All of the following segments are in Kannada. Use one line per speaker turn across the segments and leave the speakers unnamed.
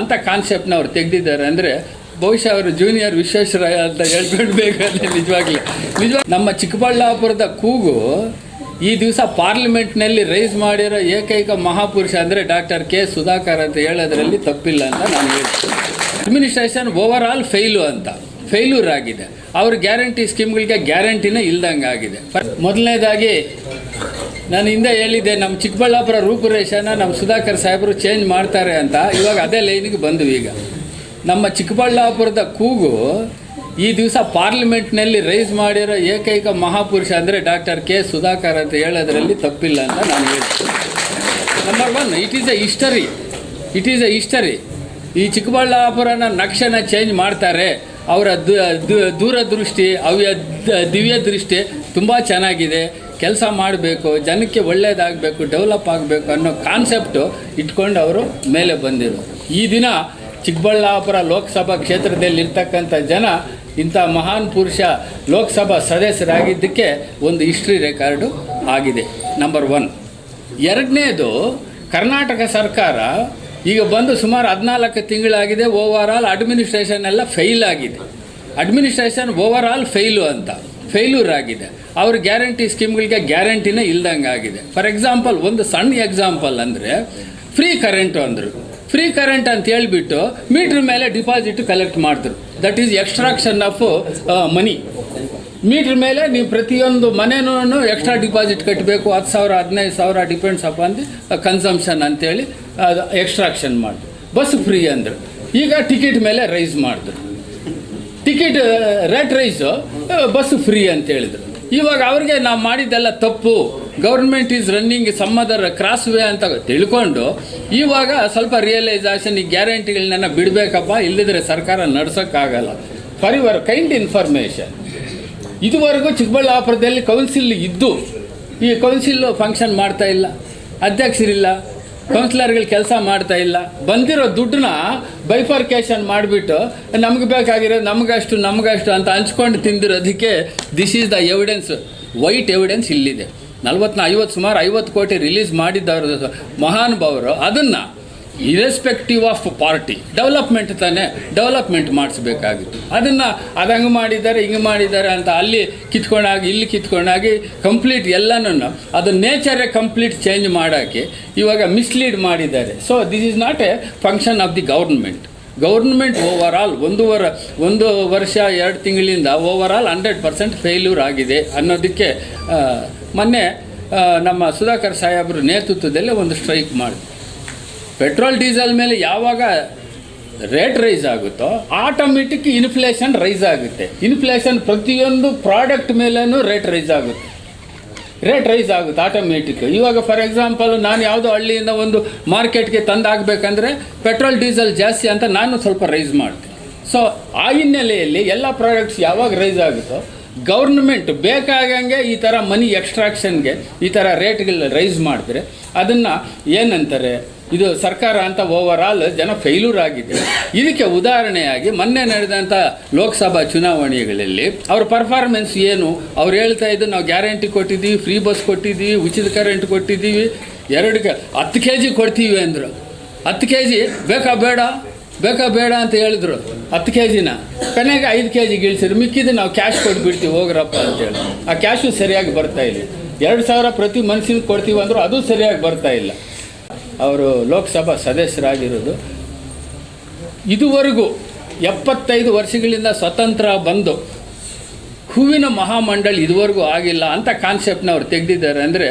ಅಂತ ಕಾನ್ಸೆಪ್ಟ್ನ ಅವ್ರು ತೆಗೆದಿದ್ದಾರೆ ಅಂದರೆ ಬಹುಶಃ ಅವರು ಜೂನಿಯರ್ ವಿಶ್ವೇಶ್ವರಯ್ಯ ಅಂತ ಹೇಳ್ಕೊಳ್ಬೇಕಾದ್ರೆ ನಿಜವಾಗ್ಲೂ. ನಿಜವಾಗ ನಮ್ಮ ಚಿಕ್ಕಬಳ್ಳಾಪುರದ ಕೂಗು ಈ ದಿವಸ ಪಾರ್ಲಿಮೆಂಟ್ನಲ್ಲಿ ರೈಸ್ ಮಾಡಿರೋ ಏಕೈಕ ಮಹಾಪುರುಷ ಅಂದರೆ ಡಾಕ್ಟರ್ ಕೆ ಸುಧಾಕರ್ ಅಂತ ಹೇಳೋದ್ರಲ್ಲಿ ತಪ್ಪಿಲ್ಲ ಅಂತ ನಾನು ಹೇಳ್ತೀನಿ. ಅಡ್ಮಿನಿಸ್ಟ್ರೇಷನ್ ಓವರ್ ಆಲ್ ಫೇಲು ಅಂತ. ಫೇಲ್ಯೂರ್ ಆಗಿದೆ. ಅವ್ರ ಗ್ಯಾರಂಟಿ ಸ್ಕೀಮ್ಗಳಿಗೆ ಗ್ಯಾರಂಟಿನೇ ಇಲ್ದಂಗೆ ಆಗಿದೆ ಮೊದಲನೇದಾಗಿ ನಾನು ಹಿಂದೆ ಹೇಳಿದ್ದೆ ನಮ್ಮ ಚಿಕ್ಕಬಳ್ಳಾಪುರ ರೂಪುರೇಷನ ನಮ್ಮ ಸುಧಾಕರ್ ಸಾಹೇಬರು ಚೇಂಜ್ ಮಾಡ್ತಾರೆ ಅಂತ. ಇವಾಗ ಅದೇ ಲೈನಿಗೆ ಬಂದ್ವಿ ಈಗ. ನಮ್ಮ ಚಿಕ್ಕಬಳ್ಳಾಪುರದ ಕೂಗು ಈ ದಿವಸ ಪಾರ್ಲಿಮೆಂಟ್ನಲ್ಲಿ ರೈಸ್ ಮಾಡಿರೋ ಏಕೈಕ ಮಹಾಪುರುಷ ಅಂದರೆ ಡಾಕ್ಟರ್ ಕೆ ಸುಧಾಕರ್ ಅಂತ ಹೇಳೋದ್ರಲ್ಲಿ ತಪ್ಪಿಲ್ಲ ಅಂತ ನಾನು ಹೇಳ್ತೀನಿ. Number one it is a history it is a history ಈ ಚಿಕ್ಕಬಳ್ಳಾಪುರನ ನಕ್ಷೆನ ಚೇಂಜ್ ಮಾಡ್ತಾರೆ. ಅವರ ದೂರದೃಷ್ಟಿ, ಅವ್ಯ ದಿವ್ಯ ದೃಷ್ಟಿ ತುಂಬ ಚೆನ್ನಾಗಿದೆ. ಕೆಲಸ ಮಾಡಬೇಕು, ಜನಕ್ಕೆ ಒಳ್ಳೆಯದಾಗಬೇಕು ಡೆವಲಪ್ ಆಗಬೇಕು ಅನ್ನೋ ಕಾನ್ಸೆಪ್ಟು ಇಟ್ಕೊಂಡು ಅವರು ಮೇಲೆ ಬಂದಿರು. ಈ ದಿನ ಚಿಕ್ಕಬಳ್ಳಾಪುರ ಲೋಕಸಭಾ ಕ್ಷೇತ್ರದಲ್ಲಿ ಇರ್ತಕ್ಕಂಥ ಜನ ಇಂಥ ಮಹಾನ್ ಪುರುಷ ಲೋಕಸಭಾ ಸದಸ್ಯರಾಗಿದ್ದಕ್ಕೆ ಒಂದು ಹಿಸ್ಟ್ರಿ ರೆಕಾರ್ಡು ಆಗಿದೆ. ನಂಬರ್ ಒನ್ ಎರಡನೇದು ಕರ್ನಾಟಕ ಸರ್ಕಾರ ಈಗ ಬಂದು ಸುಮಾರು ಹದಿನಾಲ್ಕು ತಿಂಗಳಾಗಿದೆ ಓವರ್ ಆಲ್ ಅಡ್ಮಿನಿಸ್ಟ್ರೇಷನ್ ಎಲ್ಲ ಫೈಲ್ ಆಗಿದೆ. ಅಡ್ಮಿನಿಸ್ಟ್ರೇಷನ್ ಓವರ್ ಆಲ್ ಫೇಲು ಅಂತ ಫೇಲ್ಯೂರ್ ಆಗಿದೆ. ಅವ್ರ ಗ್ಯಾರಂಟಿ ಸ್ಕೀಮ್ಗಳಿಗೆ ಗ್ಯಾರಂಟಿನೇ ಇಲ್ದಂಗೆ ಆಗಿದೆ ಫಾರ್ ಎಕ್ಸಾಂಪಲ್ ಒಂದು ಸಣ್ಣ ಎಕ್ಸಾಂಪಲ್ ಅಂದರೆ ಫ್ರೀ ಕರೆಂಟು ಅಂದರು. ಫ್ರೀ ಕರೆಂಟ್ ಅಂತ ಹೇಳ್ಬಿಟ್ಟು ಮೀಟ್ರ್ ಮೇಲೆ ಡಿಪಾಸಿಟ್ ಕಲೆಕ್ಟ್ ಮಾಡಿದ್ರು. That is extraction of money meter ಮೇಲೆ ನೀವು ಪ್ರತಿಯೊಂದು ಮನೆನೂ ಎಕ್ಸ್ಟ್ರಾ ಡಿಪಾಸಿಟ್ ಕಟ್ಟಬೇಕು ಹತ್ತು ಸಾವಿರ, ಹದಿನೈದು ಸಾವಿರ ಡಿಪೆಂಡ್ಸ್ ಅಪ್ ಅಂದು ಕನ್ಸಂಪ್ಷನ್ ಅಂತೇಳಿ ಅದು ಎಕ್ಸ್ಟ್ರಾಕ್ಷನ್ ಮಾಡಿದ್ರು. ಬಸ್ ಫ್ರೀ ಅಂದರು. ಈಗ ಟಿಕೆಟ್ ಮೇಲೆ ರೈಸ್ ಮಾಡಿದ್ರು. Ticket rate raise bus free ಅಂತ ಹೇಳಿದ್ರು. ಇವಾಗ ಅವ್ರಿಗೆ ನಾವು ಮಾಡಿದ್ದೆಲ್ಲ ತಪ್ಪು. Government is running some other cross way ಅಂತ ತಿಳ್ಕೊಂಡು, ಇವಾಗ ಸ್ವಲ್ಪ ರಿಯಲೈಸೇಷನ್ ಈ ಗ್ಯಾರಂಟಿಗಳನ್ನೆಲ್ಲ ಬಿಡಬೇಕಪ್ಪ ಇಲ್ಲದಿದ್ರೆ ಸರ್ಕಾರ ನಡ್ಸೋಕ್ಕಾಗಲ್ಲ. ಫಾರ್ ಯುವರ್ ಕೈಂಡ್ ಇನ್ಫಾರ್ಮೇಷನ್ ಇದುವರೆಗೂ ಚಿಕ್ಕಬಳ್ಳಾಪುರದಲ್ಲಿ ಕೌನ್ಸಿಲ್ ಇದ್ದು, ಈ ಕೌನ್ಸಿಲ್ ಫಂಕ್ಷನ್ ಮಾಡ್ತಾ ಇಲ್ಲ. ಅಧ್ಯಕ್ಷರಿಲ್ಲ. ಕೌನ್ಸಿಲರ್ಗಳು ಕೆಲಸ ಮಾಡ್ತಾ ಇಲ್ಲ. ಬಂದಿರೋ ದುಡ್ಡನ್ನ ಬೈಫಾರ್ಕೇಶನ್ ಮಾಡಿಬಿಟ್ಟು ನಮ್ಗೆ ಬೇಕಾಗಿರೋ ನಮಗಷ್ಟು ನಮಗಷ್ಟು ಅಂತ ಹಂಚ್ಕೊಂಡು ತಿಂದಿರೋದಕ್ಕೆ this is the evidence white evidence ಇಲ್ಲಿದೆ. ನಲ್ವತ್ನ ಐವತ್ತು ಸುಮಾರು ಐವತ್ತು ಕೋಟಿ ರಿಲೀಸ್ ಮಾಡಿದ್ದವರು ಮಹಾನುಭಾವರು ಅದನ್ನು ಇರೆಸ್ಪೆಕ್ಟಿವ್ ಆಫ್ ಪಾರ್ಟಿ ಡೆವಲಪ್ಮೆಂಟ್ ತಾನೇ ಡೆವಲಪ್ಮೆಂಟ್ ಮಾಡಿಸ್ಬೇಕಾಗಿತ್ತು. ಅದನ್ನು ಅದು ಹಂಗೆ ಮಾಡಿದ್ದಾರೆ, ಹಿಂಗೆ ಮಾಡಿದ್ದಾರೆ ಅಂತ ಅಲ್ಲಿ ಕಿತ್ಕೊಂಡಾಗಿ, ಇಲ್ಲಿ ಕಿತ್ಕೊಂಡಾಗಿ ಕಂಪ್ಲೀಟ್ ಎಲ್ಲನೂ ಅದು ನೇಚರೇ ಕಂಪ್ಲೀಟ್ ಚೇಂಜ್ ಮಾಡೋಕ್ಕೆ ಇವಾಗ ಮಿಸ್ಲೀಡ್ ಮಾಡಿದ್ದಾರೆ. So this is not a function of the government government overall ಒಂದೂವರೆ ಒಂದು ವರ್ಷ, ಎರಡು ತಿಂಗಳಿಂದ over all hundred percent failure ಆಗಿದೆ ಅನ್ನೋದಕ್ಕೆ ಮೊನ್ನೆ ನಮ್ಮ ಸುಧಾಕರ್ ಸಾಹೇಬ್ರ ನೇತೃತ್ವದಲ್ಲೇ ಒಂದು ಸ್ಟ್ರೈಕ್ ಮಾಡಿ ಪೆಟ್ರೋಲ್, ಡೀಸೆಲ್ ಮೇಲೆ ಯಾವಾಗ ರೇಟ್ ರೈಸ್ ಆಗುತ್ತೋ ಆಟೋಮೆಟಿಕ್ ಇನ್ಫ್ಲೇಷನ್ ರೈಸ್ ಆಗುತ್ತೆ. ಇನ್ಫ್ಲೇಷನ್ ಪ್ರತಿಯೊಂದು ಪ್ರಾಡಕ್ಟ್ ಮೇಲೂ ರೇಟ್ ರೈಸ್ ಆಗುತ್ತೆ. ರೇಟ್ ರೈಸ್ ಆಗುತ್ತೆ ಆಟೋಮೆಟಿಕ್ ಇವಾಗ ಫಾರ್ ಎಕ್ಸಾಂಪಲ್ ನಾನು ಯಾವುದೋ ಹಳ್ಳಿಯಿಂದ ಒಂದು ಮಾರ್ಕೆಟ್ಗೆ ತಂದಾಗಬೇಕಂದ್ರೆ ಪೆಟ್ರೋಲ್ ಡೀಸೆಲ್ ಜಾಸ್ತಿ ಅಂತ ನಾನು ಸ್ವಲ್ಪ ರೈಸ್ ಮಾಡ್ತೀನಿ. ಸೊ ಆ ಹಿನ್ನೆಲೆಯಲ್ಲಿ ಎಲ್ಲ ಪ್ರಾಡಕ್ಟ್ಸ್ ಯಾವಾಗ ರೈಸ್ ಆಗುತ್ತೋ ಗೌರ್ಮೆಂಟ್ ಬೇಕಾಗಂಗೆ ಈ ಥರ ಮನಿ ಎಕ್ಸ್ಟ್ರಾಕ್ಷನ್ಗೆ ಈ ಥರ ರೇಟ್ಗಳು ರೈಸ್ ಮಾಡಿದ್ರೆ ಅದನ್ನು ಏನಂತಾರೆ? ಇದು ಸರ್ಕಾರ ಅಂತ ಓವರ್ ಆಲ್ ಜನ ಫೇಲ್ಯೂರ್ ಆಗಿದೆ. ಇದಕ್ಕೆ ಉದಾಹರಣೆಯಾಗಿ ಮೊನ್ನೆ ನಡೆದಂಥ ಲೋಕಸಭಾ ಚುನಾವಣೆಗಳಲ್ಲಿ ಅವ್ರ ಪರ್ಫಾರ್ಮೆನ್ಸ್ ಏನು? ಅವ್ರು ಹೇಳ್ತಾ ಇದ್ದು ನಾವು ಗ್ಯಾರಂಟಿ ಕೊಟ್ಟಿದ್ದೀವಿ ಫ್ರೀ ಬಸ್ ಕೊಟ್ಟಿದ್ದೀವಿ, ಉಚಿತ ಕರೆಂಟ್ ಕೊಟ್ಟಿದ್ದೀವಿ. ಎರಡು ಕೆ ಹತ್ತು ಕೆ ಜಿ ಕೊಡ್ತೀವಿ ಅಂದರು. ಹತ್ತು ಕೆ ಜಿ ಬೇಕಾ ಬೇಡ? ಬೇಕಾ ಬೇಡ ಅಂತ ಹೇಳಿದ್ರು. ಹತ್ತು ಕೆ ಜಿನ ಕೊನೆಗೆ ಐದು ಕೆ ಜಿ ಇಳಿಸಿದ್ರು ಮಿಕ್ಕಿದ್ದು ನಾವು ಕ್ಯಾಶ್ ಕೊಟ್ಬಿಡ್ತೀವಿ, ಹೋಗ್ರಪ್ಪ ಅಂತೇಳಿ ಆ ಕ್ಯಾಶು ಸರಿಯಾಗಿ ಬರ್ತಾ ಇಲ್ಲ. ಎರಡು ಸಾವಿರ ಪ್ರತಿ ಮನುಷ್ಯನಿಗೆ ಕೊಡ್ತೀವಿ ಅಂದರೂ ಅದು ಸರಿಯಾಗಿ ಬರ್ತಾ ಇಲ್ಲ. ಅವರು ಲೋಕಸಭಾ ಸದಸ್ಯರಾಗಿರೋದು. ಇದುವರೆಗೂ ಎಪ್ಪತ್ತೈದು ವರ್ಷಗಳಿಂದ ಸ್ವತಂತ್ರ ಬಂದು ಹೂವಿನ ಮಹಾಮಂಡಳಿ ಇದುವರೆಗೂ ಆಗಿಲ್ಲ ಅಂತ ಕಾನ್ಸೆಪ್ಟ್ನ ಅವ್ರು ತೆಗೆದಿದ್ದಾರೆ ಅಂದರೆ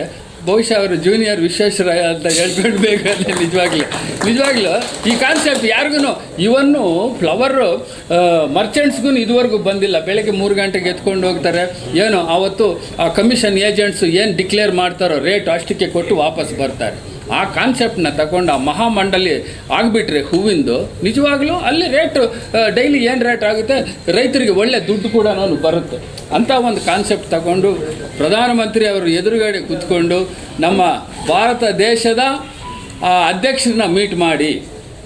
ಬಹುಶಃ ಅವರು ಜೂನಿಯರ್ ವಿಶ್ವೇಶ್ವರಯ್ಯ ಅಂತ ಹೇಳ್ಕೊಳ್ಬೇಕಾದ್ರೆ ನಿಜವಾಗ್ಲೂ. ನಿಜವಾಗ್ಲೂ ಈ ಕಾನ್ಸೆಪ್ಟ್ ಯಾರಿಗೂ ಇವನ್ನು ಫ್ಲವರು ಮರ್ಚೆಂಟ್ಸ್ಗೂ ಇದುವರೆಗೂ ಬಂದಿಲ್ಲ. ಬೆಳಗ್ಗೆ ಮೂರು ಗಂಟೆಗೆ ಎತ್ಕೊಂಡು ಹೋಗ್ತಾರೆ. ಏನು ಆವತ್ತು ಆ ಕಮಿಷನ್ ಏಜೆಂಟ್ಸು ಏನು ಡಿಕ್ಲೇರ್ ಮಾಡ್ತಾರೋ ರೇಟ್ ಅಷ್ಟಕ್ಕೆ ಕೊಟ್ಟು ವಾಪಸ್ ಬರ್ತಾರೆ. ಆ ಕಾನ್ಸೆಪ್ಟನ್ನ ತಗೊಂಡು ಆ ಮಹಾಮಂಡಲಿ ಆಗಿಬಿಟ್ರೆ ಹೂವಿಂದು, ನಿಜವಾಗ್ಲೂ ಅಲ್ಲಿ ರೇಟು ಡೈಲಿ ಏನು ರೇಟ್ ಆಗುತ್ತೆ? ರೈತರಿಗೆ ಒಳ್ಳೆ ದುಡ್ಡು ಕೂಡ ಬರುತ್ತೆ. ಅಂಥ ಒಂದು ಕಾನ್ಸೆಪ್ಟ್ ತಗೊಂಡು ಪ್ರಧಾನಮಂತ್ರಿ ಅವರು ಎದುರುಗಡೆ ಕೂತ್ಕೊಂಡು ನಮ್ಮ ಭಾರತ ದೇಶದ ಅಧ್ಯಕ್ಷರನ್ನ ಮೀಟ್ ಮಾಡಿ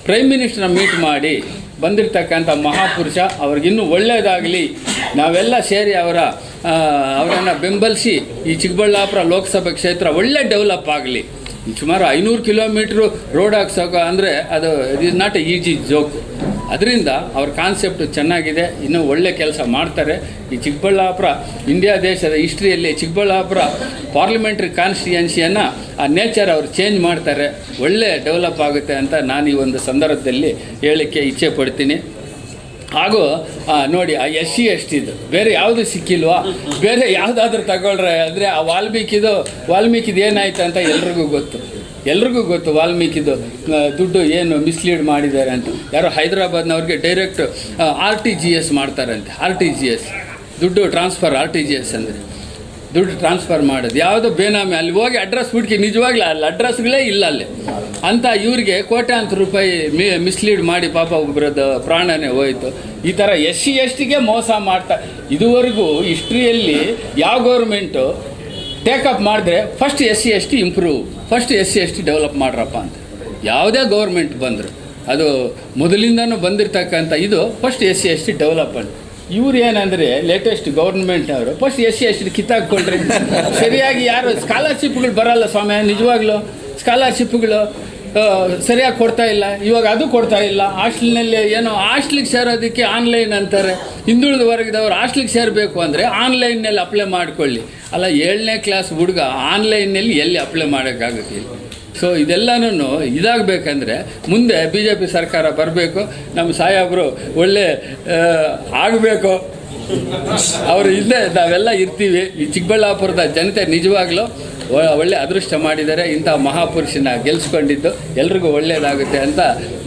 ಪ್ರೈಮ್ ಮಿನಿಸ್ಟರ್ನ ಮೀಟ್ ಮಾಡಿ ಬಂದಿರತಕ್ಕಂಥ ಮಹಾಪುರುಷ ಅವ್ರಿಗಿನ್ನೂ ಒಳ್ಳೆಯದಾಗಲಿ ನಾವೆಲ್ಲ ಸೇರಿ ಅವರ ಅವರನ್ನು ಬೆಂಬಲಿಸಿ ಈ ಚಿಕ್ಕಬಳ್ಳಾಪುರ ಲೋಕಸಭಾ ಕ್ಷೇತ್ರ ಒಳ್ಳೆ ಡೆವಲಪ್ ಆಗಲಿ. ಸುಮಾರು ಐನೂರು ಕಿಲೋಮೀಟ್ರು ರೋಡ್ ಹಾಕ್ಸೋಕೆ ಅಂದರೆ ಅದು it is not a easy joke ಅದರಿಂದ ಅವ್ರ ಕಾನ್ಸೆಪ್ಟ್ ಚೆನ್ನಾಗಿದೆ, ಇನ್ನೂ ಒಳ್ಳೆ ಕೆಲಸ ಮಾಡ್ತಾರೆ. ಈ ಚಿಕ್ಕಬಳ್ಳಾಪುರ ಇಂಡಿಯಾ ದೇಶದ ಹಿಸ್ಟ್ರಿಯಲ್ಲಿ ಚಿಕ್ಕಬಳ್ಳಾಪುರ ಪಾರ್ಲಿಮೆಂಟ್ರಿ ಕಾನ್ಸ್ಟಿಟ್ಯೂನ್ಸಿಯನ್ನು ಆ ನೇಚರ್ ಅವರು ಚೇಂಜ್ ಮಾಡ್ತಾರೆ. ಒಳ್ಳೆ ಡೆವಲಪ್ ಆಗುತ್ತೆ ಅಂತ ನಾನು ಈ ಒಂದು ಸಂದರ್ಭದಲ್ಲಿ ಹೇಳಲಿಕ್ಕೆ ಇಚ್ಛೆ ಪಡ್ತೀನಿ. ಹಾಗೂ ನೋಡಿ, ಆ ಎಸ್ ಸಿ ಎಸ್ ಟಿದು ಬೇರೆ ಯಾವುದು ಸಿಕ್ಕಿಲ್ವಾ? ಬೇರೆ ಯಾವುದಾದ್ರೂ ತಗೊಳ್ರೆ, ಅಂದರೆ ಆ ವಾಲ್ಮೀಕಿದು ವಾಲ್ಮೀಕಿದು ಏನಾಯ್ತು ಅಂತ ಎಲ್ರಿಗೂ ಗೊತ್ತು. ಎಲ್ರಿಗೂ ಗೊತ್ತು ವಾಲ್ಮೀಕಿದು ದುಡ್ಡು ಏನು ಮಿಸ್ಲೀಡ್ ಮಾಡಿದ್ದಾರೆ ಅಂತ. ಯಾರೋ ಹೈದರಾಬಾದ್ನವ್ರಿಗೆ direct R T G S ಮಾಡ್ತಾರಂತೆ, ಆರ್ ಟಿ ಜಿ ಎಸ್. ದುಡ್ಡು transfer R T G S ಅಂದರೆ. ದುಡ್ಡು ಟ್ರಾನ್ಸ್ಫರ್ ಮಾಡೋದು. ಯಾವುದೋ ಬೇನಾಮಿ, ಅಲ್ಲಿ ಹೋಗಿ ಅಡ್ರೆಸ್ ಹುಡುಕಿ, ನಿಜವಾಗ್ಲೂ ಅಲ್ಲಿ ಅಡ್ರೆಸ್ಗಳೇ ಇಲ್ಲ ಅಲ್ಲಿ. ಅಂತ ಇವ್ರಿಗೆ ಕೋಟ್ಯಾಂತರ ರೂಪಾಯಿ ಮಿ ಮಿಸ್ಲೀಡ್ ಮಾಡಿ ಪಾಪ ಒಬ್ಬರದ್ದು ಪ್ರಾಣನೇ ಹೋಯಿತು. ಈ ಥರ ಎಸ್ ಸಿ ಎಸ್ ಟಿಗೆ ಮೋಸ ಮಾಡ್ತಾ, ಇದುವರೆಗೂ ಹಿಸ್ಟ್ರಿಯಲ್ಲಿ ಯಾವ ಗೌರ್ಮೆಂಟು ಟೇಕಪ್ ಮಾಡಿದ್ರೆ first S C S T improve first S C S T develop ಮಾಡ್ರಪ್ಪ ಅಂತ. ಯಾವುದೇ ಗೌರ್ಮೆಂಟ್ ಬಂದರು. ಅದು ಮೊದಲಿಂದನೂ ಬಂದಿರತಕ್ಕಂಥ ಇದು first S C S T development ಇವ್ರು ಏನಂದರೆ latest ಗೌರ್ಮೆಂಟ್ನವರು first S C S T ಸರಿಯಾಗಿ ಯಾರು ಸ್ಕಾಲರ್ಶಿಪ್ಗಳು ಬರಲ್ಲ ಸ್ವಾಮಿ, ನಿಜವಾಗ್ಲೂ? ಸ್ಕಾಲರ್ಶಿಪ್ಗಳು ಸರಿಯಾಗಿ ಕೊಡ್ತಾ ಇಲ್ಲ. ಇವಾಗ ಅದು ಕೊಡ್ತಾ ಇಲ್ಲ. ಹಾಸ್ಟೆಲ್ನಲ್ಲಿ ಏನೋ, ಹಾಸ್ಟ್ಲಿಗೆ ಸೇರೋದಕ್ಕೆ ಆನ್ಲೈನ್ ಅಂತಾರೆ. ಹಿಂದುಳಿದ ವರ್ಗದವ್ರು ಹಾಸ್ಟ್ಲಿಗೆ ಸೇರಬೇಕು ಅಂದರೆ ಆನ್ಲೈನ್ನಲ್ಲಿ ಅಪ್ಲೈ ಮಾಡ್ಕೊಳ್ಳಿ. ಅಲ್ಲ, ಏಳನೇ ಕ್ಲಾಸ್ ಹುಡುಗ ಆನ್ಲೈನ್ನಲ್ಲಿ ಎಲ್ಲಿ ಅಪ್ಲೈ ಮಾಡೋಕ್ಕಾಗುತ್ತೆ ಸೊ ಇದೆಲ್ಲನೂ ಇದಾಗಬೇಕಂದ್ರೆ ಮುಂದೆ ಬಿ ಜೆ ಪಿ ಸರ್ಕಾರ ಬರಬೇಕು, ನಮ್ಮ ಸಾಹೇಬರು ಒಳ್ಳೆ ಆಗಬೇಕು. ಅವರು ಇಲ್ಲದೆ ನಾವೆಲ್ಲ ಇರ್ತೀವಿ. ಈ ಚಿಕ್ಕಬಳ್ಳಾಪುರದ ಜನತೆ ನಿಜವಾಗ್ಲೂ ಒಳ್ಳೆ ಅದೃಷ್ಟ ಮಾಡಿದ್ದಾರೆ. ಇಂಥ ಮಹಾಪುರುಷನ ಗೆಲ್ಸ್ಕೊಂಡಿದ್ದು ಎಲ್ರಿಗೂ ಒಳ್ಳೆಯದಾಗುತ್ತೆ ಅಂತ